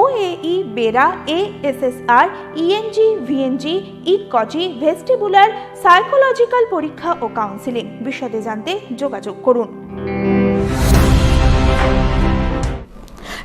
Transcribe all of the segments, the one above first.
OAE BERA ASSR ENG VNG ইকজি vestibular psychological পরীক্ষা ও counselling বিশদে জানতে যোগাযোগ করুন।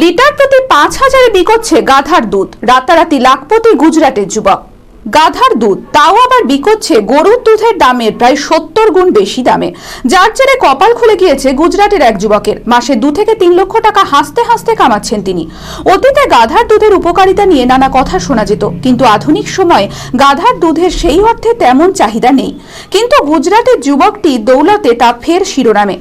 লিটার প্রতি পাঁচ হাজারে বিকোচ্ছে গাধার দুধ। রাতারাতি লাখপতি গুজরাটের যুবক। গাধার দুধ, তাও আবার বিকোচ্ছে গরুর দুধের দামের প্রায় সত্তর গুণ বেশি দামে। যার জেরে কপাল খুলে গিয়েছে গুজরাটের এক যুবকের। মাসে দু থেকে তিন লক্ষ টাকা হাসতে হাসতে কামাচ্ছেন তিনি। অতীতে গাধার দুধের উপকারিতা নিয়ে নানা কথা শোনা যেত, কিন্তু আধুনিক সময়ে গাধার দুধের সেই অর্থে তেমন চাহিদা নেই। কিন্তু গুজরাটের যুবকটি দৌলতে তা ফের শিরোনামে।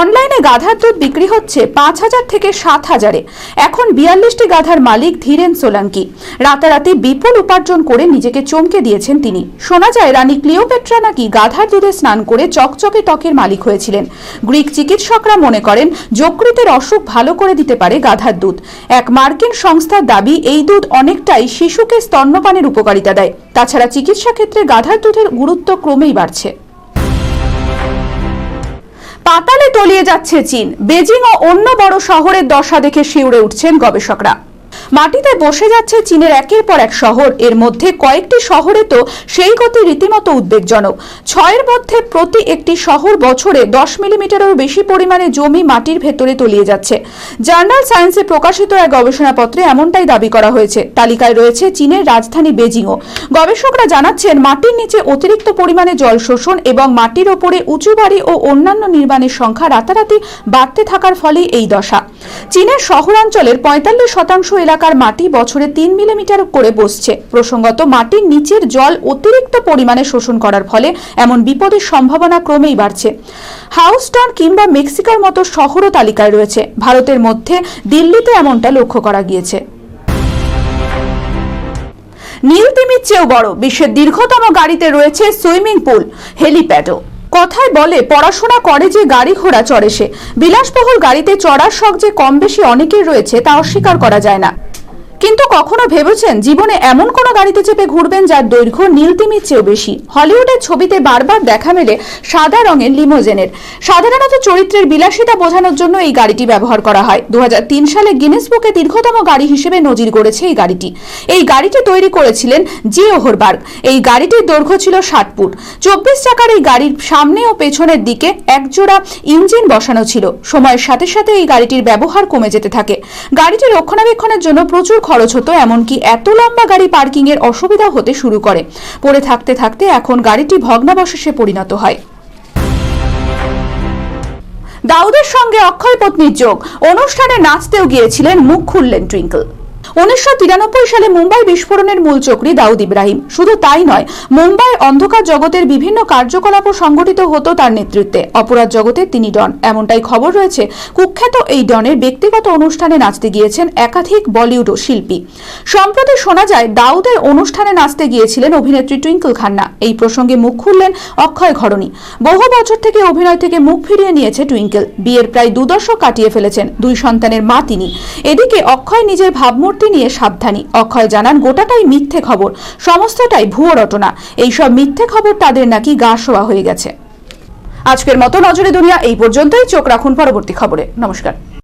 অনলাইনে গাধার দুধ বিক্রি হচ্ছে পাঁচ হাজার থেকে সাত হাজারে। এখন বিয়াল্লিশটি গাধার মালিক ধীরেন সোলাঙ্কি। রাতারাতি বিপুল উপার্জন করে নিজেকে চমকে দিয়েছেন তিনি। শোনা যায়, রানী ক্লিওপেট্রা নাকি গাধার দুধে স্নান করে চকচকে ত্বকের মালিক হয়েছিলেন। গ্রিক চিকিৎসকরা মনে করেন, যকৃতের অসুখ ভালো করে দিতে পারে গাধার দুধ। এক মার্কিন সংস্থার দাবি, এই দুধ অনেকটাই শিশুকে স্তন্যপানের উপকারিতা দেয়। তাছাড়া চিকিৎসা ক্ষেত্রে গাধার দুধের গুরুত্ব ক্রমেই বাড়ছে। পাতালে তলিয়ে যাচ্ছে চীন। বেজিং ও অন্য বড় শহরের দশা দেখে শিউরে উঠছেন গবেষকরা। মাটিতে বসে যাচ্ছে চীনের একের পর এক শহর। এর মধ্যে কয়েকটি শহরে তো সেই গতি রীতিমতো উদ্বেগজনক। ছয়ের মধ্যে প্রতি একটি শহর বছরে দশ মিলিমিটারেরও বেশি পরিমাণে জমি মাটির ভেতরে তলিয়ে যাচ্ছে। জার্নাল সায়েন্সে প্রকাশিত এক গবেষণাপত্রে এমনটাই দাবি করা হয়েছে। তালিকায় রয়েছে চীনের রাজধানী বেজিংও গবেষকরা জানাচ্ছেন, মাটির নিচে অতিরিক্ত পরিমাণে জল শোষণ এবং মাটির ওপরে উঁচু বাড়ি ও অন্যান্য নির্মাণের সংখ্যা রাতারাতি বাড়তে থাকার ফলেই এই দশা। চীনের শহরাঞ্চলের পঁয়তাল্লিশ শতাংশ এলাকার মাটি বছরে তিন মিলিমিটার করে বসছে। প্রসঙ্গত, মাটির নিচের জল অতিরিক্ত পরিমাণে শোষণ করার ফলে এমন বিপদের সম্ভাবনা ক্রমেই বাড়ছে। হাউস্টন কিংবা মেক্সিকোর মতো শহরও তালিকায় রয়েছে। ভারতের মধ্যে দিল্লিতে এমনটা লক্ষ্য করা গিয়েছে। নীল তিমির চেয়েও বড়। বিশ্বের দীর্ঘতম গাড়িতে রয়েছে সুইমিং পুল, হেলিপ্যাডও। কথায় বলে, পড়াশোনা করে যে গাড়ি ঘোড়া চড়ে সে। বিলাসবহুল গাড়িতে চড়ার শখ যে কম বেশি অনেকের রয়েছে, তা অস্বীকার করা যায় না। কিন্তু কখনো ভেবেছেন জীবনে এমন কোনো গাড়িতে চেপে ঘুরবেন যার দৈর্ঘ্য নীলতিমির চেয়েও বেশি? হলিউডের ছবিতে বারবার দেখা মেলে সাদা রঙের লিমোজেনের। সাধারণত চরিত্রের বিলাসিতা বোঝানোর জন্য এই গাড়িটি ব্যবহার করা হয়। দুই হাজার তিন সালে গিনেস বুকে দীর্ঘতম গাড়ি হিসেবে নজির গড়েছে এই গাড়িটি। এই গাড়িটি তৈরি করেছিলেন জি ওহরবার্গ। এই গাড়িটির দৈর্ঘ্য ছিল ষাট ফুট। চব্বিশ চাকার এই গাড়ির সামনে ও পেছনের দিকে একজোড়া ইঞ্জিন বসানো ছিল। সময়ের সাথে সাথে এই গাড়িটির ব্যবহার কমে যেতে থাকে। গাড়িটি রক্ষণাবেক্ষণের জন্য প্রচুর খরচ হতো, এমনকি এত লম্বা গাড়ি পার্কিং এর অসুবিধা হতে শুরু করে। পড়ে থাকতে থাকতে এখন গাড়িটি ভগ্নাবশেষে পরিণত হয়। দাউদের সঙ্গে অক্ষয় পত্নীর যোগ। অনুষ্ঠানে নাচতেও গিয়েছিলেন মুখ খুললেন টুইঙ্কল। উনিশশো তিরানব্বই সালে মুম্বাই বিস্ফোরণের মূল চক্রী দাউদ ইব্রাহিম। শুধু তাই নয়, মুম্বাই অন্ধকার জগতের বিভিন্ন কার্যকলাপও সংগঠিত হতো তার নেতৃত্বে। অপরাধ জগতে তিনি ডন। এমনটাই খবর রয়েছে, কুখ্যাত এই ডনের ব্যক্তিগত অনুষ্ঠানে নাচতে গিয়েছেন একাধিক বলিউড শিল্পী। সম্প্রতি শোনা যায়, দাউদের অনুষ্ঠানে নাচতে গিয়েছিলেন অভিনেত্রী টুইঙ্কল খান্না। এই প্রসঙ্গে মুখ খুললেন অক্ষয় ঘরণী। বহু বছর থেকে অভিনয় থেকে মুখ ফিরিয়ে নিয়েছে টুইঙ্কেল। বিয়ের প্রায় দুদশক কাটিয়ে ফেলেছেন দুই সন্তানের মা তিনি। এদিকে অক্ষয় নিজের ভাবমূর্তি নিয়ে সাবধানী। অক্ষয় জানান, গোটাটাই মিথ্যে খবর। সমস্তটাই ভুয়ো রটনা। এইসব মিথ্যে খবর তাদের নাকি গা শোয়া হয়ে গেছে। আজকের মতো নজরে দুনিয়া এই পর্যন্তই। চোখ রাখুন পরবর্তী খবরে। নমস্কার।